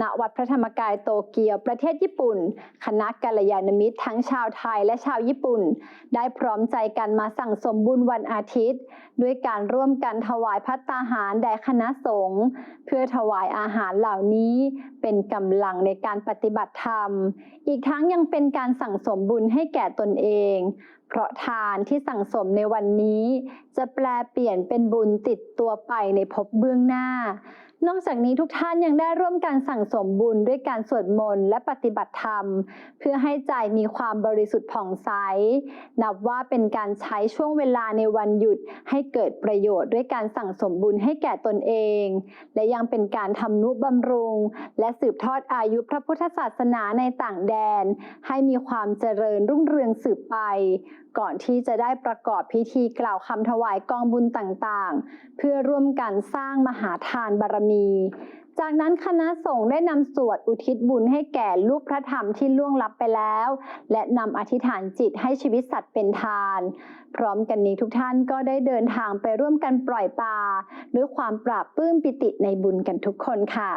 ณวัดพระธรรมกายโตเกียวประเทศญี่ปุ่น คณะกัลยาณมิตรทั้งชาวไทยและชาวญี่ปุ่น ได้พร้อมใจกันมาสั่งสมบุญวันอาทิตย์ ด้วยการร่วมกันถวายพัตตาหารแด่คณะสงฆ์เพื่อถวายอาหารเหล่านี้เป็นกำลังในการปฏิบัติธรรม อีกทั้งยังเป็นการสั่งสมบุญให้แก่ตนเอง ราะทานที่สั่งสมในวันนี้ จะแปลเปลี่ยนเป็นบุญติดตัวไปในภพเบื้องหน้า นอกจากนี้ทุกท่านยังได้ร่วมกันสั่งสมบุญด้วยการสวดมนต์และปฏิบัติธรรม เพื่อให้ใจมีความบริสุทธิ์ผ่องใส นับว่าเป็นการใช้ช่วงเวลาในวันหยุดให้เกิดประโยชน์ด้วยการสั่งสมบุญให้แก่ตนเอง และยังเป็นการทำนุบำรุง และสืบทอดอายุพระพุทธศาสนาในต่างแดน ให้มีความเจริญรุ่งเรืองสืบไปก่อนที่จะได้ประกอบพิธีกล่าวคำถวายกองบุญต่างๆ เพื่อร่วมกันสร้างมหาทานบารมี จากนั้นคณะสงฆ์ได้นำสวดอุทิศบุญให้แก่ลูกพระธรรมที่ล่วงลับไปแล้ว และนำอธิษฐานจิตให้ชีวิตสัตว์เป็นทาน พร้อมกันนี้ทุกท่านก็ได้เดินทางไปร่วมกันปล่อยปลาด้วยความปราบปลื้มปิติในบุญกันทุกคนค่ะ